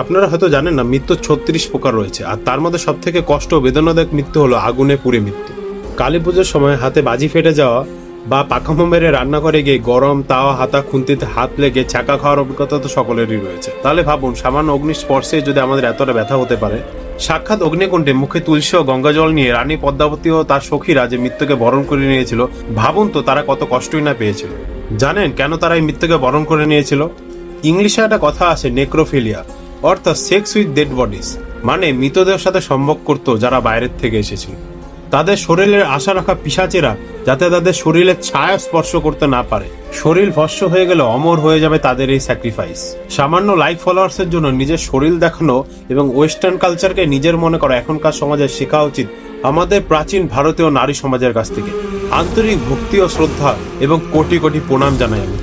আপনারা হয়তো জানেন না, মৃত্যু ছত্রিশ প্রকার রয়েছে, আর তার মধ্যে সব থেকে কষ্ট বেদনাদায়ক মৃত্যু হলো আগুনে পুড়ে মৃত্যু। কালী পুজোর সময় হাতে বাজি ফেটে যাওয়া বা পাখামো মেরে রান্না করে গিয়ে গরম তাওয়া, হাতা খুন্তিতে হাত লেগে ছাকা খাওয়ার অভিজ্ঞতা তো সকলেরই রয়েছে। তাহলে ভাবুন, সামান্য অগ্নি স্পর্শে যদি আমাদের এতটা ব্যথা হতে পারে, সাক্ষাৎ অগ্নিকুণ্ডে মুখে তুলসী ও গঙ্গা জল নিয়ে রানী পদ্মাবতী ও তার সখীরা যে মৃত্যুকে বরণ করে নিয়েছিল, ভাবুন তো তারা কত কষ্টই না পেয়েছিল। জানেন কেন তারা এই মৃত্যুকে বরণ করে নিয়েছিল? ইংলিশে একটা কথা আছে, নেক্রোফিলিয়া। অর্থাৎ সেক্স উইথ ডেড বডিজ মানে মৃতদেহের সাথে সম্ভব করতো যারা বাইরের থেকে এসেছিল। তাদের শরীরের আশা রাখা পিসাচেরা যাতে তাদের শরীরের ছায়া স্পর্শ করতে না পারে। শরীর ভস্য হয়ে গেলে অমর হয়ে যাবে তাদের এই স্যাক্রিফাইস সামান্য লাইক ফলোয়ার্সের জন্য নিজের শরীর দেখানো এবং ওয়েস্টার্ন কালচারকে নিজের মনে করা এখনকার সমাজে শেখা উচিত আমাদের প্রাচীন ভারতীয় নারী সমাজের কাছ থেকে। আন্তরিক ভক্তি ও শ্রদ্ধা এবং কোটি কোটি প্রণাম জানাই আমি